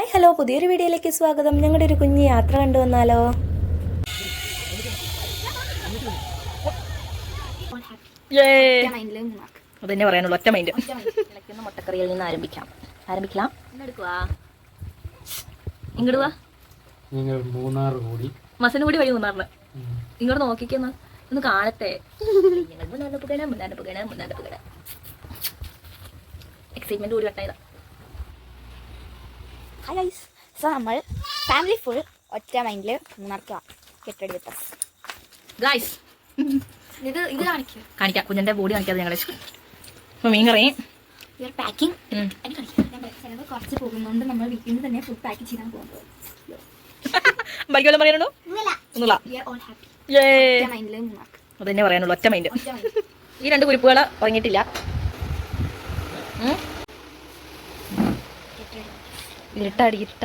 Hi hello. പുതിയൊരു വീഡിയോയിലേക്ക് സ്വാഗതം. ഞങ്ങളുടെ ഒരു കുഞ്ഞ് യാത്ര കണ്ടുവന്നാലോ അതന്നെ പറയാനുള്ളൂ ഒറ്റ മൈൻഡ് മുട്ടക്കറിയിൽ നിന്ന് ആരംഭിക്കാം. ആരംഭിക്കാം ഇങ്ങോട്ട് വാ ഞങ്ങൾ മൂന്നാർ കൂടി. മസന് കൂടി വഴി മൂന്നാറിന്. ഇങ്ങോട്ട് നോക്കിക്കുന്ന ഒന്ന്. കാണട്ടെ. ഞങ്ങൾ മുന്നാണ്ട് പുകണ മുന്നാണ്ട് പുകണ മുന്നാണ്ട് പുകണ എക്സൈറ്റ്മെന്റ് കൂടി കട്ടായതാ ഗൈസ് സോ നമ്മൾ ഫാമിലി ഫുൾ ഒറ്റ മൈൻഡിൽ മൂന്നാർക്ക് കെട്ടടി വിട്ട ഗൈസ് ഇത് ഇത് കാണിക്കാം. കാണിക്കാം. കുഞ്ഞിന്റെ ബോഡി കാണിക്കാതെ ഞങ്ങളെ. മീൻ കറി. ഇവർ പാക്കിംഗ്. ചിലവ് കുറച്ച് പോകുന്നതുകൊണ്ട് നമ്മൾ വീട്ടിൽ നിന്ന് തന്നെ ഫുഡ് പാക്ക് ചെയ്യാൻ പോകുന്നത്. ബാക്കി വല്ലതും പറയാനുണ്ടോ? ഒന്നുമില്ല. മൂന്നാർക്ക്. അതന്നെ പറയാനുള്ളൂ. ഒറ്റ മൈൻഡ് ഈ രണ്ട് കുരിപ്പുകൾ ഉറങ്ങിയിട്ടില്ല? ഇരുട്ടാടി ഇരുട്ട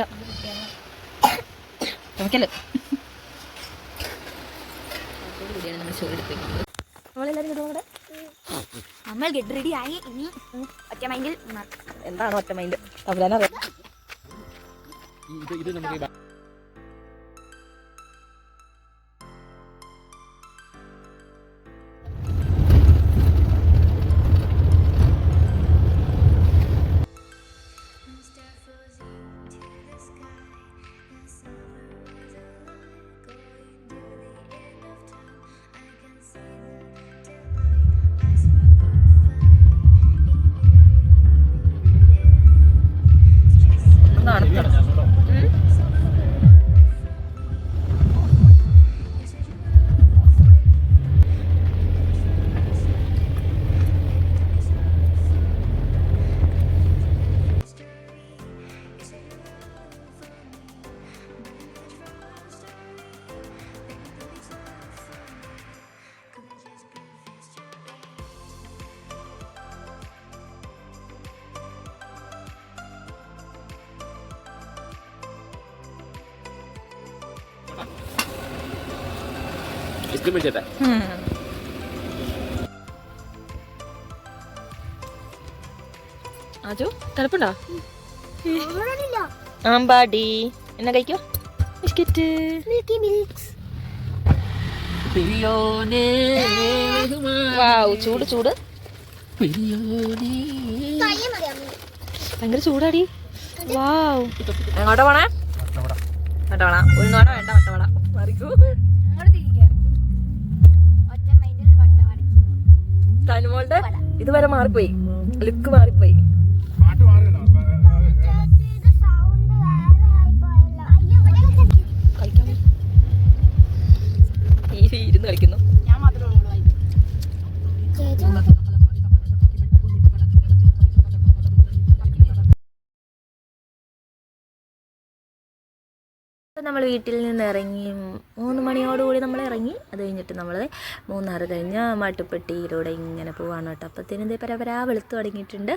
നോക്കല്ലേ നമ്മൾ ഗെറ്റ് റെഡി ആയി. ഇനി ഒറ്റ മൈൻഡിൽ എന്താണ് ഒറ്റ മൈൻഡ് അവരാണ് ഇത് ഇത് നമുക്ക് ഐസ്ക്രീം മേടിച്ചേട്ടെ അജു തണുപ്പുണ്ടോ? ആമ്പാടി. എന്നാ കഴിക്കോ? ബിസ്ക്കറ്റ്. വാവ് ചൂട് ചൂട്. ഭയങ്കര ചൂടാടി. വാവ്. എങ്ങോട്ടാ പോണേ? വട്ടവള ഉഴുന്നോട വേണ്ട വട്ടവള മറിക്കൂ. തനുമോളുടെ ഇതുവരെ മാറിപ്പോയി. ലുക്ക് മാറിപ്പോയി. നമ്മൾ വീട്ടിൽ നിന്ന് ഇറങ്ങി മൂന്ന് മണിയോടുകൂടി നമ്മൾ ഇറങ്ങി അത് കഴിഞ്ഞിട്ട് നമ്മൾ മൂന്നാറ് കഴിഞ്ഞ് മാട്ടുപ്പെട്ടിയിലൂടെ ഇങ്ങനെ പോവാണ് കേട്ടോ. അപ്പോഴത്തേനും ഇതേ പരപരാ വെളുത്ത് തുടങ്ങിയിട്ടുണ്ട്.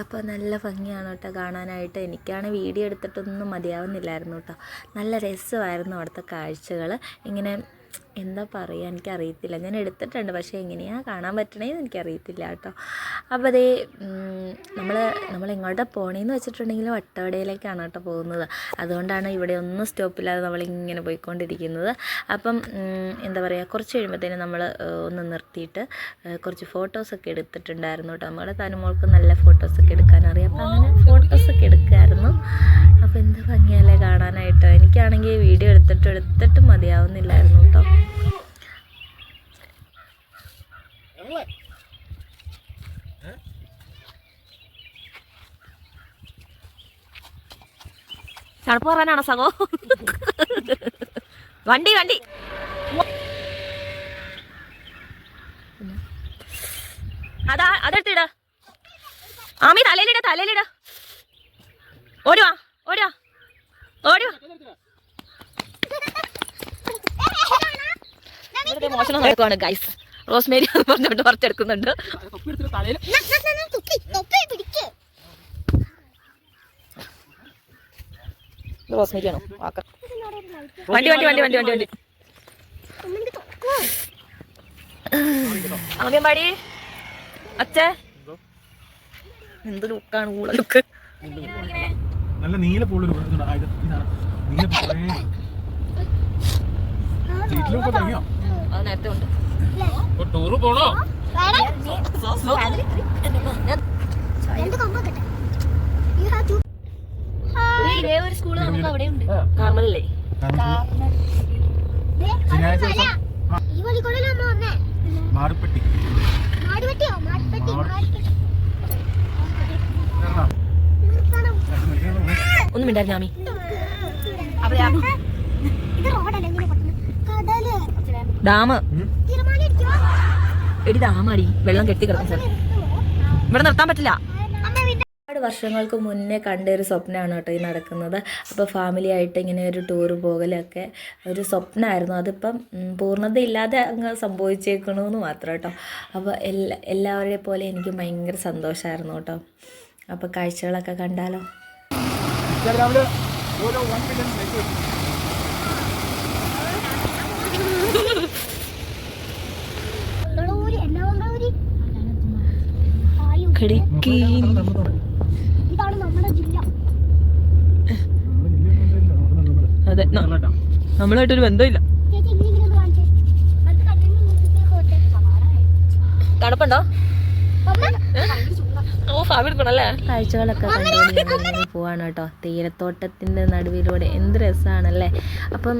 അപ്പോൾ നല്ല ഭംഗിയാണ് കേട്ടോ കാണാനായിട്ട്. എനിക്കാണ് വീഡിയോ എടുത്തിട്ടൊന്നും മതിയാവുന്നില്ലായിരുന്നു കേട്ടോ. നല്ല രസമായിരുന്നു അവിടുത്തെ കാഴ്ചകൾ. ഇങ്ങനെ എന്താ പറയുക എനിക്കറിയത്തില്ല. ഞാൻ എടുത്തിട്ടുണ്ട് പക്ഷേ എങ്ങനെയാണ് കാണാൻ പറ്റണേന്ന് എനിക്കറിയത്തില്ല കേട്ടോ. അപ്പോൾ അതേ നമ്മൾ നമ്മൾ എങ്ങോട്ടാണ് പോണേന്ന് വെച്ചിട്ടുണ്ടെങ്കിൽ വട്ടവടയിലേക്കാണ് കേട്ടോ പോകുന്നത്. അതുകൊണ്ടാണ് ഇവിടെ ഒന്നും സ്റ്റോപ്പില്ലാതെ നമ്മളിങ്ങനെ പോയിക്കൊണ്ടിരിക്കുന്നത്. അപ്പം എന്താ പറയുക കുറച്ച് കഴിയുമ്പോഴത്തേനും നമ്മൾ ഒന്ന് നിർത്തിയിട്ട് കുറച്ച് ഫോട്ടോസൊക്കെ എടുത്തിട്ടുണ്ടായിരുന്നു കേട്ടോ. നമ്മുടെ തനുമോൾക്ക് നല്ല ഫോട്ടോസൊക്കെ എടുക്കാനറിയാം അപ്പം അങ്ങനെ ഫോട്ടോസൊക്കെ എടുക്കായിരുന്നു. അപ്പോൾ എന്ത് ഭംഗിയല്ലേ കാണാനായിട്ടോ. എനിക്കാണെങ്കിൽ വീഡിയോ എടുത്തിട്ട് എടുത്തിട്ട് മതിയാവുന്നില്ലായിരുന്നു കേട്ടോ. തണുപ്പ് പറയാനാണോ സഹോ? വണ്ടി വണ്ടി. അതാ അതെടുത്തിട. ആമി തലയിലിട തലയിലിട. ഓടുവാ ഓടുവാ ഓടുവാ മോശം നടക്കുവാണ് ഗൈസ് റോസ്മേരി എന്ന് പറഞ്ഞുകൊണ്ട് പുറത്തെടുക്കുന്നുണ്ട് ഇത് റോസ്മേരി ആണോ? വാക്കർ വണ്ടി വണ്ടി വണ്ടി വണ്ടി വണ്ടി. വണ്ടി അമ്മയമ്പാടി അച്ഛ എന്ത് ലുക്കാണ് ഊള ലുക്ക് നല്ല നീല പൂളൊരു നീല അത് നേരത്തെ ഉണ്ട് ടൂറ് പോണോ? ഇതേ ഒരു സ്കൂൾ നമുക്ക് അവിടെ ഉണ്ട് കാർമലല്ലേ ഈ വന്നേ. മാടുപ്പെട്ടി. ഒന്നും മിണ്ടായിരുന്നു ഇത് റോഡല്ല കടൽ ഡാം ഉം. എടി ഡാമാടി വെള്ളം കെട്ടി കിടക്കും സാർ ഇവിടെ നിർത്താൻ പറ്റില്ല. ഒരുപാട് വർഷങ്ങൾക്ക് മുന്നേ കണ്ട ഒരു സ്വപ്നമാണ് കേട്ടോ ഈ നടക്കുന്നത്. അപ്പോൾ ഫാമിലി ആയിട്ട് ഇങ്ങനെ ഒരു ടൂർ പോകലൊക്കെ ഒരു സ്വപ്നമായിരുന്നു അതിപ്പം പൂർണതയില്ലാതെ അങ്ങ് സംഭവിച്ചേക്കണമെന്ന് മാത്രം കേട്ടോ. അപ്പോൾ എല്ലാ എല്ലാവരെയും പോലെ എനിക്ക് ഭയങ്കര സന്തോഷമായിരുന്നു കേട്ടോ. അപ്പോൾ കാഴ്ചകളൊക്കെ കണ്ടാലോ? ഓരോ വൺ മില്യൺ ലൈക്ക് വെച്ചു മംഗളൂര് എന്നാ മംഗളൂര് ആയു കിടക്കി ഇതാണ് നമ്മുടെ ജില്ല അതെ നമ്മളായിട്ടൊരു ബന്ധമില്ല. തണുപ്പുണ്ടോ? കാഴ്ചകളൊക്കെ കണ്ടുകൊണ്ട് പോവാണ് കേട്ടോ. തീരത്തോട്ടത്തിന്റെ നടുവിലൂടെ. എന്ത് രസമാണല്ലേ അപ്പം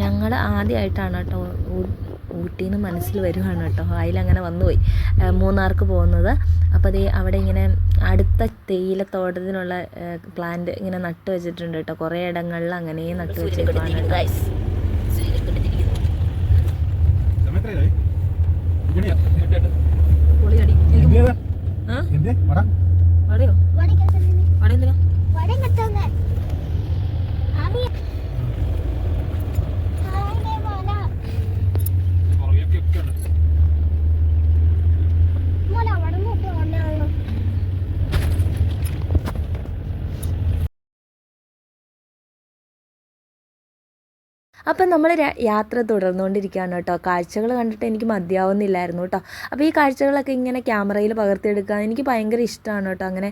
ഞങ്ങൾ ആദ്യമായിട്ടാണ് കേട്ടോ ഊട്ടിയിൽ നിന്ന് മനസ്സിൽ വരുവാണ് കേട്ടോ. അതിലങ്ങനെ വന്നുപോയി. മൂന്നാർക്ക് പോകുന്നത്. അപ്പോൾ അതേ അവിടെ ഇങ്ങനെ അടുത്ത തേയിലത്തോട്ടത്തിനുള്ള പ്ലാന്റ് ഇങ്ങനെ നട്ടു വെച്ചിട്ടുണ്ട് കേട്ടോ. കുറേ ഇടങ്ങളിൽ അങ്ങനെ നട്ടു വെച്ചിട്ടാണ് പൊളിയടി ആ? എന്തേ വട അവിടെയോ വടം കെട്ടുന്നത് അവിടെ എന്തിനാ വടം കെട്ടുന്നത് ആമി ആന്റെ മല പുറകെയൊക്കെ ഒക്കെ ഉണ്ട് മോനെ അവിടെ നോക്കി വന്നാണല്ലോ അപ്പം നമ്മൾ യാത്ര തുടർന്നുകൊണ്ടിരിക്കുകയാണ് കേട്ടോ. കാഴ്ചകൾ കണ്ടിട്ട് എനിക്ക് മതിയാവുന്നില്ലായിരുന്നു കേട്ടോ. അപ്പോൾ ഈ കാഴ്ചകളൊക്കെ ഇങ്ങനെ ക്യാമറയിൽ പകർത്തിയെടുക്കാൻ എനിക്ക് ഭയങ്കര ഇഷ്ടമാണ് കേട്ടോ. അങ്ങനെ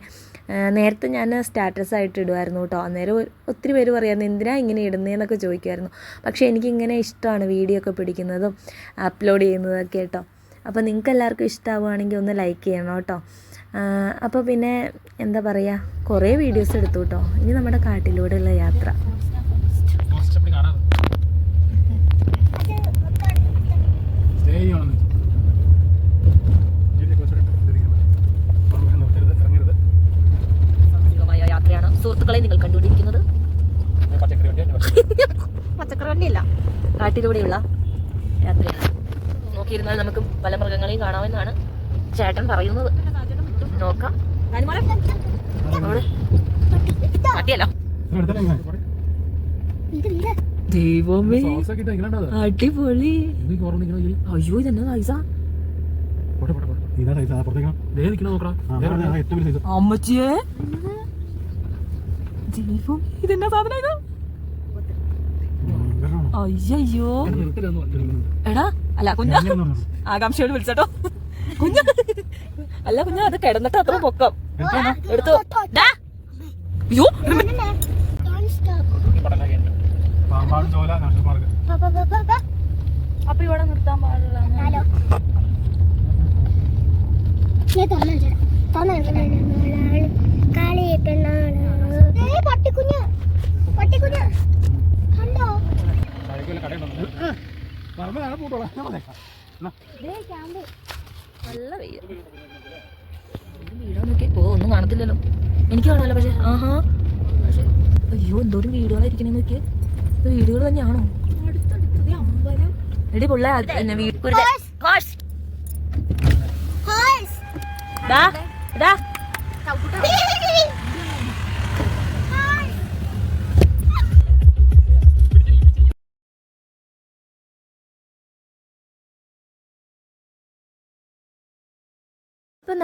നേരത്തെ ഞാൻ സ്റ്റാറ്റസ് ആയിട്ട് ഇടുമായിരുന്നു കേട്ടോ. അന്നേരം ഒത്തിരി പേര് പറയായിരുന്നു എന്തിനാ ഇങ്ങനെ ഇടുന്നതെന്നൊക്കെ ചോദിക്കുമായിരുന്നു പക്ഷേ എനിക്കിങ്ങനെ ഇഷ്ടമാണ് വീഡിയോ ഒക്കെ പിടിക്കുന്നതും അപ്ലോഡ് ചെയ്യുന്നതൊക്കെ കേട്ടോ. അപ്പോൾ നിങ്ങൾക്ക് എല്ലാവർക്കും ഇഷ്ടമാവുകയാണെങ്കിൽ ഒന്ന് ലൈക്ക് ചെയ്യണം കേട്ടോ. അപ്പോൾ പിന്നെ എന്താ പറയുക കുറേ വീഡിയോസ് എടുത്തു കേട്ടോ. ഇനി നമ്മുടെ കാട്ടിലൂടെയുള്ള യാത്ര. സാഹസികമായ യാത്രയാണ് സുഹൃത്തുക്കളെ നിങ്ങൾ കണ്ടുകൊണ്ടിരിക്കുന്നത്. പച്ചക്കറി വണ്ടിയല്ല കാട്ടിലൂടെയുള്ള യാത്രയാണ്. നോക്കിയിരുന്നാൽ നമുക്ക് പല മൃഗങ്ങളെയും കാണാമെന്നാണ് ചേട്ടൻ പറയുന്നത് നോക്കാം. പട്ടിയല്ലോ. ദൈവമേ. അടിപൊളി. അയ്യോ ഇതെന്നാ നൈസ. അമ്മച്ചിയെ. ദൈവം ഇതെന്നാ സാധനം ഇത്? അയ്യോ. എടാ അല്ല കുഞ്ഞ. ആകാംക്ഷയോട് വിളിച്ചട്ടോ. കുഞ്ഞ. അല്ല കുഞ്ഞ അത് കിടന്നിട്ട് അത്ര പൊക്കം? എടുത്തു. അയ്യോ Don't stop. ഈ പടലൊക്കെ ഉണ്ട്. Pambadum Shola national park. പ, പ, പ, പ, പ. അപ്പൊ ഇവിടെ നിർത്താൻ പാടില്ല നല്ല വീടാ നോക്കി ഓ ഒന്നും കാണത്തില്ലല്ലോ. എനിക്ക് കാണാമല്ലോ പക്ഷെ. ആഹാ. പക്ഷെ അയ്യോ എന്തോരം വീടുകളായിരിക്കണേ നോക്കിയേ. ഇത് വീടുകൾ തന്നെയാണോ? എടി പിള്ള വീട്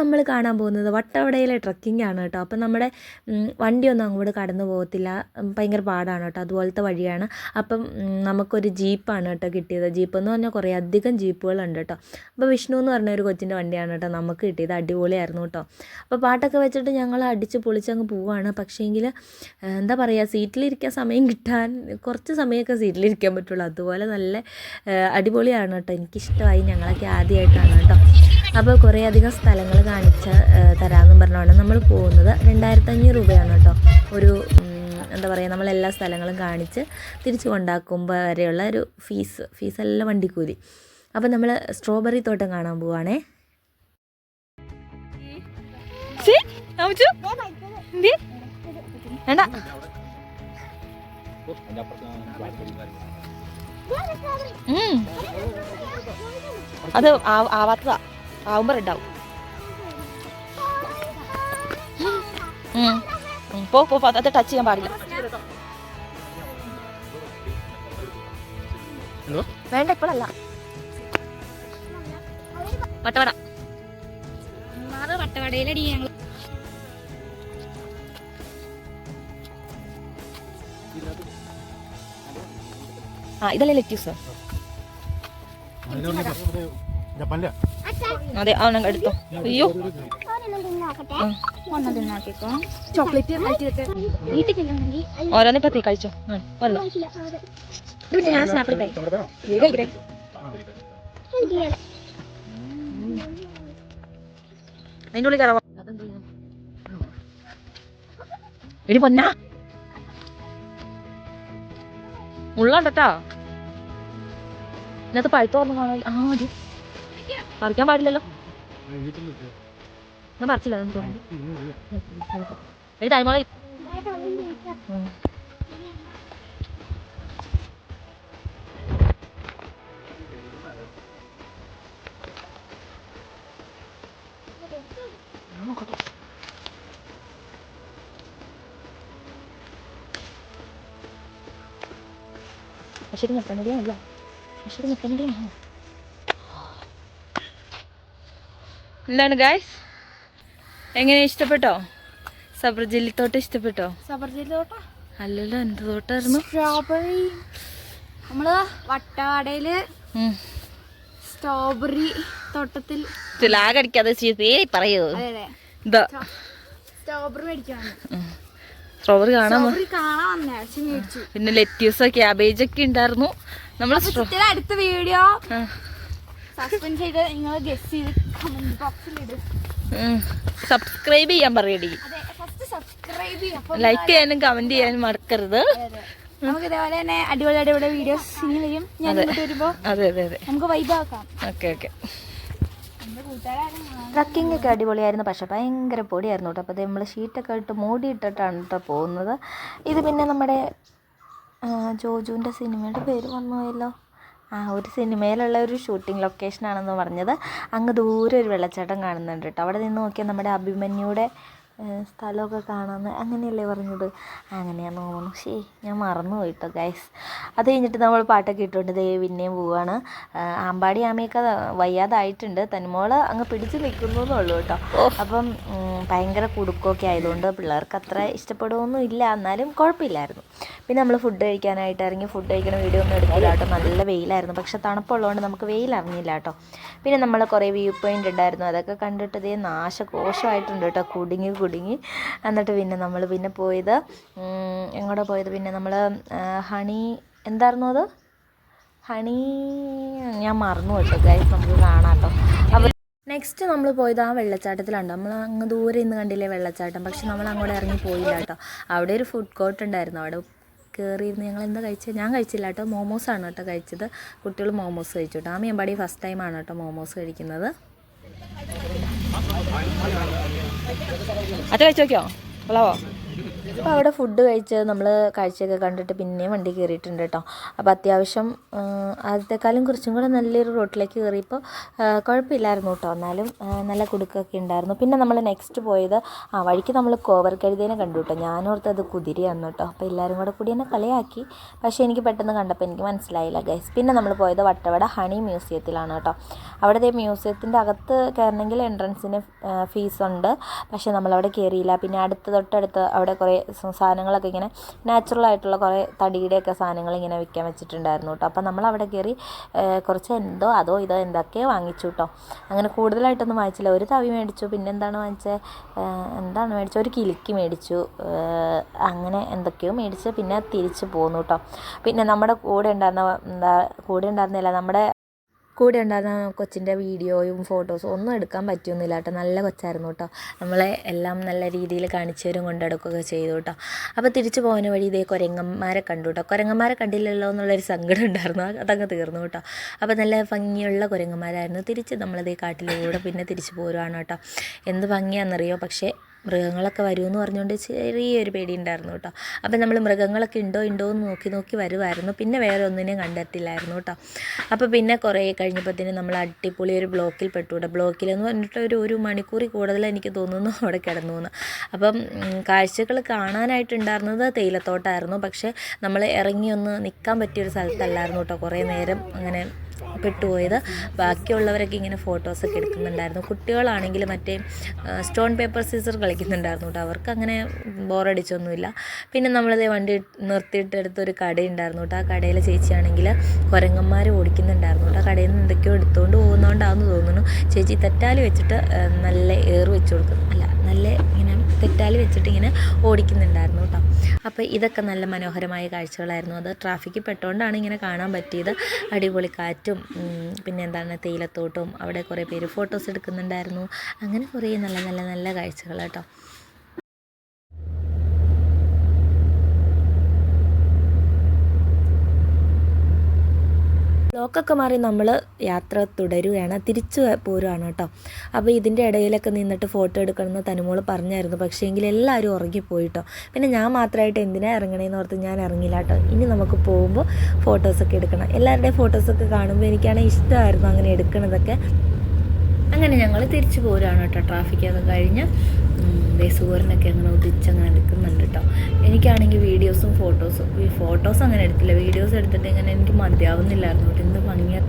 നമ്മൾ കാണാൻ പോകുന്നത് വട്ടവടയിലെ ട്രക്കിംഗ് ആണ് കേട്ടോ. അപ്പം നമ്മുടെ വണ്ടിയൊന്നും അങ്ങോട്ട് കടന്നു പോകത്തില്ല. ഭയങ്കര പാടാണ് കേട്ടോ. അതുപോലത്തെ വഴിയാണ്. അപ്പം നമുക്കൊരു ജീപ്പാണ് കേട്ടോ കിട്ടിയത്. ജീപ്പ് എന്ന് പറഞ്ഞാൽ കുറേ അധികം ജീപ്പുകളുണ്ട് കേട്ടോ. അപ്പോൾ വിഷ്ണു എന്ന് പറഞ്ഞ ഒരു കൊച്ചിന്റെ വണ്ടിയാണ് കേട്ടോ നമുക്ക് കിട്ടിയത്. അടിപൊളിയായിരുന്നു കേട്ടോ. അപ്പോൾ പാട്ടൊക്കെ വെച്ചിട്ട് ഞങ്ങൾ അടിച്ച് പൊളിച്ചങ്ങ് പോവാണ്. പക്ഷേങ്കിൽ എന്താ പറയുക സീറ്റിലിരിക്കാൻ സമയം കിട്ടാൻ കുറച്ച് സമയമൊക്കെ സീറ്റിലിരിക്കാൻ പറ്റുള്ളൂ. അതുപോലെ നല്ല അടിപൊളിയാണ് കേട്ടോ. എനിക്കിഷ്ടമായി ഞങ്ങളൊക്കെ ആദ്യമായിട്ടാണ് കേട്ടോ. അപ്പോൾ കുറേ അധികം സ്ഥലങ്ങൾ കാണിച്ച് തരാമെന്നും പറഞ്ഞാണ് നമ്മൾ പോകുന്നത് രണ്ടായിരത്തഞ്ഞൂറ് രൂപയാണ് കേട്ടോ. ഒരു എന്താ പറയുക നമ്മൾ എല്ലാ സ്ഥലങ്ങളും കാണിച്ച് തിരിച്ചു കൊണ്ടാക്കുമ്പോൾ വരെയുള്ള ഒരു ഫീസ് ഫീസ് ഫീസെല്ലാം വണ്ടിക്കൂലി. അപ്പം നമ്മൾ സ്ട്രോബെറി തോട്ടം കാണാൻ പോവാണേ. അത് ആവാത്തതാ. ആവുമ്പോ റെഡാവും. പോ പോ അത് ടച്ച് ചെയ്യാൻ പാടില്ല? വേണ്ട ഇപ്പോഴല്ല. വട്ടവട വട്ടവടയിലടി ഞങ്ങൾ ആ ഇതല്ലേ ലെറ്റ്യൂസ് ജപ്പാനിലെ. അതെ ഞങ്ങൾ എടുത്തോ. അയ്യോ. ചോക്ലേറ്റ് ഓരോന്ന് ഇപ്പൊ തീ കഴിച്ചോ. പേ അതിന്റെ ഉള്ളിൽ കയറാം എടി പൊന്നാ. ഇന്നത്തെ പഴുത്ത ഓർമ്മ കാണാൻ ആ പറിക്കാൻ പാടില്ലല്ലോ. ഞാൻ പറിച്ചില്ല അതെന്ന് ശരി ഞാൻ ടൈമോളെ ശരി ഞാൻ ശരി എന്താണ് ഗായ്സ് എങ്ങനെ ഇഷ്ടപ്പെട്ടോ? സബർ ജില്ലിത്തോട്ടം ഇഷ്ടപ്പെട്ടോ? സബർജിലോട്ടാ അല്ലല്ലോ എന്ത് തോട്ടായിരുന്നു? സ്ട്രോബെറി നമ്മൾ വട്ടവാടയിൽ സ്ട്രോബെറി തോട്ടത്തിൽ അടിക്കാതെ പറയൂ. സ്ട്രോബെറി മേടിക്കാൻ സ്ട്രോബെറി കാണാൻ പിന്നെ ലെറ്റ്യൂസ് ക്യാബേജ് ഒക്കെ ഉണ്ടായിരുന്നു. നമ്മൾ അടുത്ത വീഡിയോ സസ്പെൻഡ് ചെയ്ത് നിങ്ങൾ ഗസ് ചെയ്ത് കമന്റ് ബോക്സിൽ ഇടും. സബ്സ്ക്രൈബ് ചെയ്യാൻ പറയടി. അതെ ഫസ്റ്റ് സബ്സ്ക്രൈബ് ചെയ്യാം. അപ്പൊ ലൈക്ക് ചെയ്യാനും കമന്റ് ചെയ്യാനും മറക്കരുത്. നമുക്ക് ഇതേപോലെ തന്നെ അടിപൊളി അടിപൊളി വീഡിയോസ് ഇനി വരും ഞാൻ വരുമ്പോ അതെ അതെ അതെ. നമുക്ക് വൈബാക്കാം ഓക്കെ ഓക്കെ ട്രക്കിംഗ് ഒക്കെ അടിപൊളിയായിരുന്നു. പക്ഷേ ഭയങ്കര പൊടിയായിരുന്നു കേട്ടോ. അപ്പോൾ നമ്മൾ ഷീറ്റൊക്കെ ഇട്ട് മൂടി ഇട്ടിട്ടാണ് കേട്ടോ പോകുന്നത്. ഇത് പിന്നെ നമ്മുടെ ജോജുവിന്റെ സിനിമയുടെ പേര് വന്നുപോയല്ലോ ആ ഒരു സിനിമയിലുള്ള ഒരു ഷൂട്ടിംഗ് ലൊക്കേഷനാണെന്ന് പറഞ്ഞത്. അങ്ങ് ദൂരെ ഒരു വെള്ളച്ചാട്ടം കാണുന്നുണ്ട് കേട്ടോ. അവിടെ നിന്ന് നോക്കിയാൽ നമ്മുടെ അഭിമന്യുയുടെ ഏ, സ്ഥലമൊക്കെ കാണാമെന്ന് അങ്ങനെയല്ലേ പറഞ്ഞത്? അങ്ങനെയാന്ന് തോന്നുന്നു. ശേ ഞാൻ മറന്നു പോയിട്ടോ ഗൈസ് അത് കഴിഞ്ഞിട്ട് നമ്മൾ പാട്ടൊക്കെ ഇട്ടുകൊണ്ട് ദേ പിന്നെയും പോവാണ്. ആ, ആമ്പാടി ആമയൊക്കെ വയ്യാതായിട്ടുണ്ട്. തന്മോൾ അങ്ങ് പിടിച്ച് നിൽക്കുന്നു ഉള്ളൂ കേട്ടോ. അപ്പം ഭയങ്കര കുടുക്കമൊക്കെ ആയതുകൊണ്ട് പിള്ളേർക്ക് അത്ര ഇഷ്ടപ്പെടുമൊന്നും ഇല്ല. എന്നാലും കുഴപ്പമില്ലായിരുന്നു. പിന്നെ നമ്മൾ ഫുഡ് കഴിക്കാനായിട്ട് ഇറങ്ങി ഫുഡ് കഴിക്കണ വീഡിയോ ഒന്നും എടുക്കില്ല കേട്ടോ. നല്ല വെയിലായിരുന്നു. പക്ഷെ തണുപ്പുള്ളതുകൊണ്ട് നമുക്ക് വെയിൽ അറിഞ്ഞില്ല കേട്ടോ. പിന്നെ നമ്മൾ കുറേ വ്യൂ പോയിന്റ് ഉണ്ടായിരുന്നു. അതൊക്കെ കണ്ടിട്ട് ഇതേ നാശകോശമായിട്ടുണ്ട് കേട്ടോ. കുടുങ്ങി കുടുങ്ങി എന്നിട്ട് പിന്നെ നമ്മൾ പിന്നെ പോയത് എങ്ങോട്ടാണ് എങ്ങോട്ടാ പോയത്? പിന്നെ നമ്മൾ ഹണി എന്തായിരുന്നു അത്? ഹണി ഞാൻ മറന്നു കേട്ടോ. ഗൈസ് നമുക്ക് കാണാം കേട്ടോ. അപ്പോൾ നെക്സ്റ്റ് നമ്മൾ പോയത് ആ വെള്ളച്ചാട്ടത്തിലാണ് നമ്മൾ അങ്ങ് ദൂരെ ഇന്ന് കണ്ടില്ലേ വെള്ളച്ചാട്ടം? പക്ഷെ നമ്മൾ അങ്ങോട്ട് ഇറങ്ങി പോയില്ല കേട്ടോ. അവിടെ ഒരു ഫുഡ് കോർട്ട് ഉണ്ടായിരുന്നു. അവിടെ കയറിയിരുന്ന് ഞങ്ങൾ എന്താ കഴിച്ചത് ഞാൻ കഴിച്ചില്ല കേട്ടോ. മോമോസ് ആണ് കേട്ടോ കഴിച്ചത്. കുട്ടികൾ മോമോസ് കഴിച്ചു കേട്ടോ. ആ മേമ്പാടി ഫസ്റ്റ് ടൈമാണ് കേട്ടോ മോമോസ് കഴിക്കുന്നത്. അത് കഴിച്ചു നോക്കിയോ കൊള്ളാവോ അപ്പോൾ അവിടെ ഫുഡ് കഴിച്ച് നമ്മൾ കാഴ്ചയൊക്കെ കണ്ടിട്ട് പിന്നെയും വണ്ടി കയറിയിട്ടുണ്ട് കേട്ടോ അപ്പോൾ അത്യാവശ്യം ആദ്യത്തെക്കാളും കുറച്ചും കൂടെ നല്ലൊരു റോട്ടിലേക്ക് കയറിയപ്പോൾ കുഴപ്പമില്ലായിരുന്നു കേട്ടോ എന്നാലും നല്ല കുടുക്കൊക്കെ ഉണ്ടായിരുന്നു. പിന്നെ നമ്മൾ നെക്സ്റ്റ് പോയത് ആ വഴിക്ക് നമ്മൾ കോവർ കഴുതേനെ കണ്ടു കേട്ടോ ഞാനോർത്ത് അത് കുതിരയായിരുന്നു കേട്ടോ അപ്പോൾ എല്ലാവരും കൂടെ കൂടി എന്നെ കളിയാക്കി. പക്ഷേ എനിക്ക് പെട്ടെന്ന് കണ്ടപ്പോൾ എനിക്ക് മനസ്സിലായില്ല ഗൈസ് പിന്നെ നമ്മൾ പോയത് വട്ടവട ഹണി മ്യൂസിയത്തിലാണ് കേട്ടോ അവിടുത്തെ മ്യൂസിയത്തിന്റെ അകത്ത് കയറണമെങ്കിൽ എൻട്രൻസിന് ഫീസ് ഉണ്ട്. പക്ഷേ നമ്മളവിടെ കയറിയില്ല പിന്നെ അടുത്ത് തൊട്ടടുത്ത് അവിടെ കുറേ സ- സാധനങ്ങളൊക്കെ ഇങ്ങനെ നാച്ചുറൽ ആയിട്ടുള്ള കുറേ തടിയുടെയൊക്കെ സാധനങ്ങൾ ഇങ്ങനെ വിൽക്കാൻ വെച്ചിട്ടുണ്ടായിരുന്നു കേട്ടോ അപ്പോൾ നമ്മൾ അവിടെ കയറി കുറച്ച് എന്തോ അതോ ഇതോ എന്തൊക്കെയോ വാങ്ങിച്ചു കേട്ടോ അങ്ങനെ കൂടുതലായിട്ടൊന്നും വാങ്ങിച്ചില്ല. ഒരു തവി മേടിച്ചു പിന്നെ എന്താണ് വാങ്ങിച്ചത് എന്താണ് മേടിച്ചത് ഒരു കിലുക്കി മേടിച്ചു അങ്ങനെ എന്തൊക്കെയോ മേടിച്ച് പിന്നെ തിരിച്ച് പോന്നു കേട്ടോ പിന്നെ നമ്മുടെ കൂടെ ഉണ്ടായിരുന്ന എന്താ കൂടെ ഉണ്ടായിരുന്നില്ല നമ്മുടെ കൂടെ ഉണ്ടായിരുന്ന കൊച്ചിന്റെ വീഡിയോയും ഫോട്ടോസും ഒന്നും എടുക്കാൻ പറ്റിയൊന്നുമില്ല കേട്ടോ. നല്ല കൊച്ചായിരുന്നു കേട്ടോ. നമ്മളെ എല്ലാം നല്ല രീതിയിൽ കാണിച്ചു തരും കൊണ്ടെടുക്കുകയൊക്കെ ചെയ്തു കേട്ടോ. അപ്പോൾ തിരിച്ചു പോകുന്ന വഴി ഇതേ കൊരങ്ങന്മാരെ കണ്ടു കേട്ടോ. കൊരങ്ങന്മാരെ കണ്ടില്ലല്ലോ എന്നുള്ളൊരു സങ്കടം ഉണ്ടായിരുന്നു. അതങ്ങ് തീർന്നു കേട്ടോ. അപ്പോൾ നല്ല ഭംഗിയുള്ള കുരങ്ങന്മാരായിരുന്നു. തിരിച്ച് നമ്മളിതേ കാട്ടിലൂടെ പിന്നെ തിരിച്ചു പോരുവാണ് കേട്ടോ. എന്ത് ഭംഗിയാണെന്നറിയോ? പക്ഷേ മൃഗങ്ങളൊക്കെ വരുമെന്ന് പറഞ്ഞുകൊണ്ട് ചെറിയൊരു പേടി ഉണ്ടായിരുന്നു കേട്ടോ. അപ്പം നമ്മൾ മൃഗങ്ങളൊക്കെ ഉണ്ടോ ഉണ്ടോ എന്ന് നോക്കി നോക്കി വരുമായിരുന്നു. പിന്നെ വേറെ ഒന്നിനെയും കണ്ടെത്തില്ലായിരുന്നു കേട്ടോ. അപ്പോൾ പിന്നെ കുറേ കഴിഞ്ഞപ്പോഴത്തേനും നമ്മൾ അടിപൊളി ഒരു ബ്ലോക്കിൽ പെട്ടു കേട്ടോ. ബ്ലോക്കിലെന്ന് പറഞ്ഞിട്ട് ഒരു ഒരു മണിക്കൂറിൽ കൂടുതൽ എനിക്ക് തോന്നുന്നു അവിടെ കിടന്നു എന്ന്. അപ്പം കാഴ്ചകൾ കാണാനായിട്ടുണ്ടായിരുന്നത് തേയിലത്തോട്ടായിരുന്നു. പക്ഷേ നമ്മൾ ഇറങ്ങി ഒന്ന് നിൽക്കാൻ പറ്റിയൊരു സ്ഥലത്തല്ലായിരുന്നു കേട്ടോ. കുറേ നേരം അങ്ങനെ പെട്ടുപോയത്. ബാക്കിയുള്ളവരൊക്കെ ഇങ്ങനെ ഫോട്ടോസൊക്കെ എടുക്കുന്നുണ്ടായിരുന്നു. കുട്ടികളാണെങ്കിൽ മറ്റേ സ്റ്റോൺ പേപ്പർ സീസർ കളിക്കുന്നുണ്ടായിരുന്നു കേട്ടോ. അവർക്ക് അങ്ങനെ ബോറടിച്ചൊന്നുമില്ല. പിന്നെ നമ്മളത് വണ്ടി നിർത്തിയിട്ട് അടുത്തൊരു കടയുണ്ടായിരുന്നു കേട്ടോ. ആ കടയിലെ ചേച്ചിയാണെങ്കിൽ കുരങ്ങന്മാർ ഓടിക്കുന്നുണ്ടായിരുന്നു കേട്ടോ. കടയിൽ നിന്ന് എന്തൊക്കെയോ എടുത്തുകൊണ്ട് പോകുന്നതുകൊണ്ടാണെന്ന് തോന്നുന്നു. ചേച്ചി തെറ്റാലി വെച്ചിട്ട് നല്ല ഏറ് വെച്ച് കൊടുക്കുന്നു. അല്ല നല്ല ഇങ്ങനെ തെറ്റാലി വെച്ചിട്ട് ഇങ്ങനെ ഓടിക്കുന്നുണ്ടായിരുന്നു കേട്ടോ അപ്പോൾ ഇതൊക്കെ നല്ല മനോഹരമായ കാഴ്ചകളായിരുന്നു. അത് ട്രാഫിക്കിൽ പെട്ടുകൊണ്ടാണ് ഇങ്ങനെ കാണാൻ പറ്റിയത്. അടിപൊളി കാറ്റും പിന്നെ എന്താണ് തേയിലത്തോട്ടും അവിടെ കുറേ പേര് ഫോട്ടോസ് എടുക്കുന്നുണ്ടായിരുന്നു. അങ്ങനെ കുറേ നല്ല നല്ല നല്ല കാഴ്ചകൾ കേട്ടോ ബ്ലോക്കൊക്കെ മാറി നമ്മൾ യാത്ര തുടരുകയാണ്. തിരിച്ചു പോരുകയാണ് കേട്ടോ. അപ്പോൾ ഇതിന്റെ ഇടയിലൊക്കെ നിന്നിട്ട് ഫോട്ടോ എടുക്കണമെന്ന് തനുമോൾ പറഞ്ഞായിരുന്നു. പക്ഷേ എങ്കിൽ എല്ലാവരും ഉറങ്ങിപ്പോയി കേട്ടോ പിന്നെ ഞാൻ മാത്രമായിട്ട് എന്തിനാ ഇറങ്ങണേന്ന് ഓർത്ത് ഞാൻ ഇറങ്ങില്ല കേട്ടോ. ഇനി നമുക്ക് പോകുമ്പോൾ ഫോട്ടോസൊക്കെ എടുക്കണം. എല്ലാവരുടെയും ഫോട്ടോസൊക്കെ കാണുമ്പോൾ എനിക്കാണെങ്കിൽ ഇഷ്ടമായിരുന്നു അങ്ങനെ എടുക്കണതൊക്കെ. അങ്ങനെ ഞങ്ങൾ തിരിച്ചു പോരുകയാണ് കേട്ടോ. ട്രാഫിക്കൊക്കെ കഴിഞ്ഞ്. സൂര്യനൊക്കെ അങ്ങനെ ഉദിച്ചങ്ങനെ നിൽക്കുന്നുണ്ട് കേട്ടോ എനിക്കാണെങ്കിൽ വീഡിയോസും ഫോട്ടോസും ഈ ഫോട്ടോസ് അങ്ങനെ എടുത്തില്ല. വീഡിയോസ് എടുത്തിട്ട് ഇങ്ങനെ എനിക്ക് മതിയാവുന്നില്ലായിരുന്നു. എന്ത് ഭംഗിയ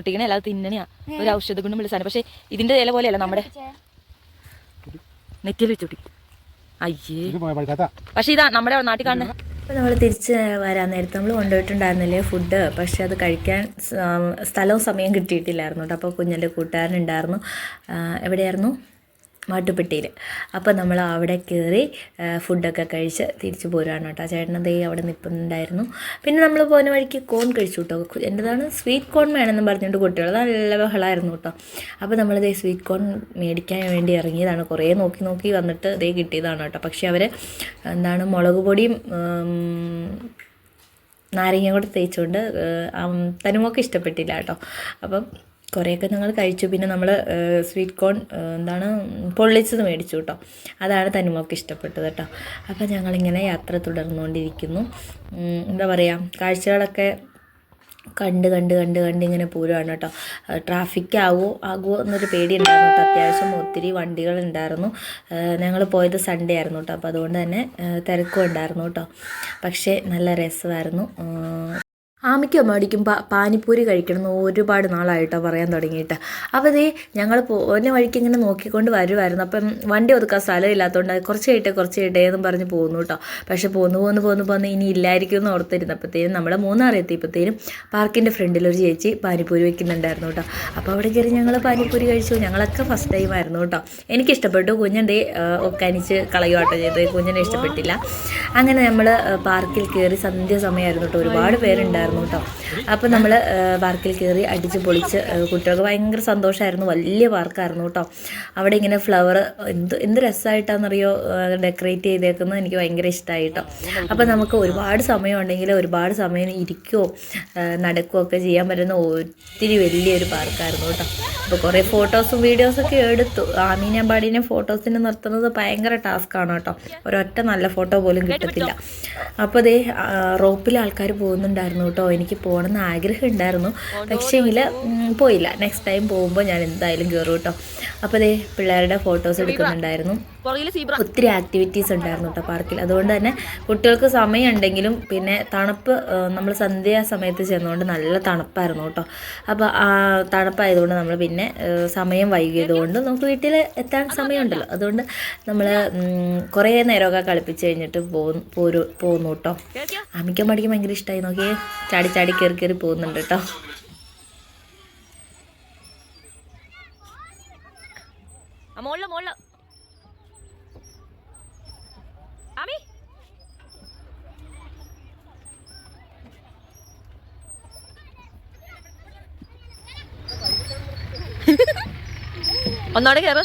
പൊട്ടിക്കണേ അല്ലാതെ തിന്നണയാ. ഒരു ഔഷധ ഗുണം വിളിച്ചാണ് പക്ഷെ ഇതിന്റെ ഇല പോലെയല്ല നമ്മുടെ നെറ്റിയിൽ വെച്ചോട്ടി അയ്യേ. പക്ഷെ ഇതാ നമ്മുടെ നാട്ടിൽ കാണുന്ന അപ്പോൾ നമ്മൾ തിരിച്ച് വരാൻ നേരത്ത് നമ്മൾ കൊണ്ടുപോയിട്ടുണ്ടായിരുന്നില്ലേ ഫുഡ് പക്ഷേ അത് കഴിക്കാൻ സ്ഥലവും സമയം കിട്ടിയിട്ടില്ലായിരുന്നു കേട്ടോ. അപ്പോൾ കുഞ്ഞിന്റെ കൂട്ടുകാരനുണ്ടായിരുന്നു എവിടെയായിരുന്നു? മാട്ടുപ്പെട്ടിയിൽ അപ്പോൾ നമ്മൾ അവിടെ കയറി ഫുഡൊക്കെ കഴിച്ച് തിരിച്ചു പോരുകയാണ് കേട്ടോ. ചേട്ടനതേ അവിടെ നിൽപ്പുന്നുണ്ടായിരുന്നു പിന്നെ നമ്മൾ പോകുന്ന വഴിക്ക് കോൺ കഴിച്ചു കേട്ടോ എന്റെതാണ് സ്വീറ്റ് കോൺ വേണമെന്ന് പറഞ്ഞുകൊണ്ട് കുട്ടികൾ നല്ല ബഹളമായിരുന്നു കേട്ടോ. അപ്പോൾ നമ്മളിതേ സ്വീറ്റ് കോൺ മേടിക്കാൻ വേണ്ടി ഇറങ്ങിയതാണ്. കുറേ നോക്കി നോക്കി വന്നിട്ട് ഇതേ കിട്ടിയതാണ് കേട്ടോ. പക്ഷേ അവർ എന്താണ് മുളക് പൊടിയും നാരങ്ങ കൂടെ തേച്ചുകൊണ്ട് തനുമൊക്കെ ഇഷ്ടപ്പെട്ടില്ല കേട്ടോ. അപ്പം കുറേയൊക്കെ ഞങ്ങൾ കഴിച്ചു. പിന്നെ നമ്മൾ സ്വീറ്റ് കോൺ എന്താണ് പൊള്ളിച്ചത് മേടിച്ചു കേട്ടോ. അതാണ് തനിമോക്ക് ഇഷ്ടപ്പെട്ടത് കേട്ടോ. അപ്പം ഞങ്ങളിങ്ങനെ യാത്ര തുടർന്നുകൊണ്ടിരിക്കുന്നു. എന്താ പറയുക കാഴ്ചകളൊക്കെ കണ്ട് കണ്ട് കണ്ട് കണ്ട് ഇങ്ങനെ പോരുവാണ് കേട്ടോ. ട്രാഫിക് ആകുമോ ആകുമോ എന്നൊരു പേടി ഉണ്ടായിരുന്നു കേട്ടോ. അത്യാവശ്യം ഒത്തിരി വണ്ടികൾ ഉണ്ടായിരുന്നു ഞങ്ങൾ പോയത് സൺഡേ ആയിരുന്നു കേട്ടോ. അപ്പോൾ അതുകൊണ്ട് തന്നെ തിരക്കും ഉണ്ടായിരുന്നു കേട്ടോ. പക്ഷേ നല്ല രസമായിരുന്നു. ആമിക്കും അമ്മടിക്കും പാ പാനിപ്പൂരി കഴിക്കണം എന്ന് ഒരുപാട് നാളായിട്ടോ പറയാൻ തുടങ്ങിയിട്ട്. അപ്പോൾ ദേ ഞങ്ങൾ പോകുന്ന വഴിക്ക് ഇങ്ങനെ നോക്കിക്കൊണ്ട് വരുമായിരുന്നു അപ്പം വണ്ടി ഒതുക്കാൻ സ്ഥലമില്ലാത്തതുകൊണ്ട് കുറച്ച് കഴിട്ടെ കുറച്ച് കഴിട്ടെ എന്നും പറഞ്ഞ് പോകുന്നു കേട്ടോ. പക്ഷെ പോന്നു പോന്ന് പോന്ന് പോന്ന് ഇനി ഇല്ലായിരിക്കും എന്ന് ഓർത്തിരുന്നപ്പോഴത്തേനും നമ്മൾ മൂന്നാർ എത്തിയപ്പോഴത്തേനും പാർക്കിന്റെ ഫ്രണ്ടിൽ ഒരു ചേച്ചി പാനിപ്പൂരി വെക്കുന്നുണ്ടായിരുന്നു കേട്ടോ. അപ്പോൾ അവിടെ കയറി ഞങ്ങൾ പാനിപ്പൂരി കഴിച്ചു. ഞങ്ങളൊക്കെ ഫസ്റ്റ് ടൈം ആയിരുന്നു കേട്ടോ. എനിക്കിഷ്ടപ്പെട്ടു. കുഞ്ഞന്റെ ഒക്കാനിച്ച് കളയുവാട്ടോ ചെയ്തത്. കുഞ്ഞിനെ ഇഷ്ടപ്പെട്ടില്ല. അങ്ങനെ നമ്മൾ പാർക്കിൽ കയറി സന്ധ്യ സമയമായിരുന്നു കേട്ടോ. ഒരുപാട് പേരുണ്ടായിരുന്നു. ഉണ്ടായിരുന്നു കേട്ടോ. അപ്പോൾ നമ്മൾ പാർക്കിൽ കയറി അടിച്ച് പൊളിച്ച് കുട്ടികൾക്ക് ഭയങ്കര സന്തോഷമായിരുന്നു വലിയ പാർക്കായിരുന്നു കേട്ടോ. അവിടെ ഇങ്ങനെ ഫ്ലവർ എന്ത് എന്ത് രസമായിട്ടാണെന്നറിയോ ഡെക്കറേറ്റ് ചെയ്തേക്കുന്നത് എനിക്ക് ഭയങ്കര ഇഷ്ടമായി കേട്ടോ. അപ്പോൾ നമുക്ക് ഒരുപാട് സമയം ഉണ്ടെങ്കിൽ ഒരുപാട് സമയം ഇരിക്കുകയോ നടക്കുകയോ ഒക്കെ ചെയ്യാൻ പറ്റുന്ന ഒത്തിരി വലിയൊരു പാർക്കായിരുന്നു കേട്ടോ. അപ്പോൾ കുറേ ഫോട്ടോസും വീഡിയോസൊക്കെ എടുത്തു. ആമീനമ്പാടിനെ ഫോട്ടോസിന് നിർത്തുന്നത് ഭയങ്കര ടാസ്ക്കാണ് കേട്ടോ. ഒരൊറ്റ നല്ല ഫോട്ടോ പോലും കിട്ടത്തില്ല. അപ്പോൾ അതേ റോപ്പിൽ ആൾക്കാർ പോകുന്നുണ്ടായിരുന്നു കേട്ടോ. എനിക്ക് പോകണമെന്ന് ആഗ്രഹം ഉണ്ടായിരുന്നു പക്ഷേങ്കിൽ പോയില്ല. നെക്സ്റ്റ് ടൈം പോകുമ്പോൾ ഞാൻ എന്തായാലും കയറും കേട്ടോ. അപ്പോൾ അതേ പിള്ളേരുടെ ഫോട്ടോസ് എടുക്കുന്നുണ്ടായിരുന്നു. ഒത്തിരി ആക്ടിവിറ്റീസ് ഉണ്ടായിരുന്നു കേട്ടോ പാർക്കിൽ അതുകൊണ്ട് തന്നെ കുട്ടികൾക്ക് സമയമുണ്ടെങ്കിലും പിന്നെ തണുപ്പ് നമ്മൾ സന്ധ്യാസമയത്ത് ചെന്നുകൊണ്ട് നല്ല തണുപ്പായിരുന്നു കേട്ടോ. അപ്പോൾ ആ തണുപ്പായതുകൊണ്ട് നമ്മൾ പിന്നെ സമയം സമയം വൈകിയതുകൊണ്ട് നമുക്ക് വീട്ടിൽ എത്താൻ സമയമുണ്ടല്ലോ. അതുകൊണ്ട് നമ്മൾ കുറേ നേരമൊക്കെ കളിപ്പിച്ച് കഴിഞ്ഞിട്ട് പോരു പോകുന്നു കേട്ടോ. അമിക്കാൻ പഠിക്കും ഭയങ്കര ഇഷ്ടമായി നോക്കിയേ. ചാടി ചാടി കയറി കയറി പോകുന്നുണ്ട് കേട്ടോ. മോളിലോ മോളിൽ ആമി ഒന്നോടെ കേറ.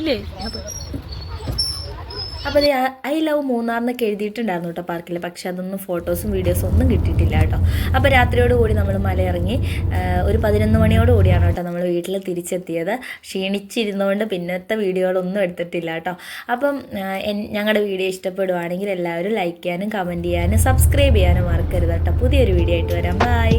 ഇല്ലേ? അപ്പോൾ ഐ ലവ് മൂന്നാറിനൊക്കെ എഴുതിയിട്ടുണ്ടായിരുന്നു കേട്ടോ പാർക്കിൽ പക്ഷെ അതൊന്നും ഫോട്ടോസും വീഡിയോസും ഒന്നും കിട്ടിയിട്ടില്ല കേട്ടോ. അപ്പോൾ രാത്രിയോട് കൂടി നമ്മൾ മലയിറങ്ങി ഒരു പതിനൊന്ന് മണിയോട് കൂടിയാണ് കേട്ടോ നമ്മൾ വീട്ടിൽ തിരിച്ചെത്തിയത്. ക്ഷീണിച്ചിരുന്നുകൊണ്ട് പിന്നത്തെ വീഡിയോകളൊന്നും എടുത്തിട്ടില്ല കേട്ടോ. അപ്പം ഞങ്ങളുടെ വീഡിയോ ഇഷ്ടപ്പെടുവാണെങ്കിൽ എല്ലാവരും ലൈക്ക് ചെയ്യാനും കമന്റ് ചെയ്യാനും സബ്സ്ക്രൈബ് ചെയ്യാനും മറക്കരുത് കേട്ടോ. പുതിയൊരു വീഡിയോ ആയിട്ട് വരാം. ബൈ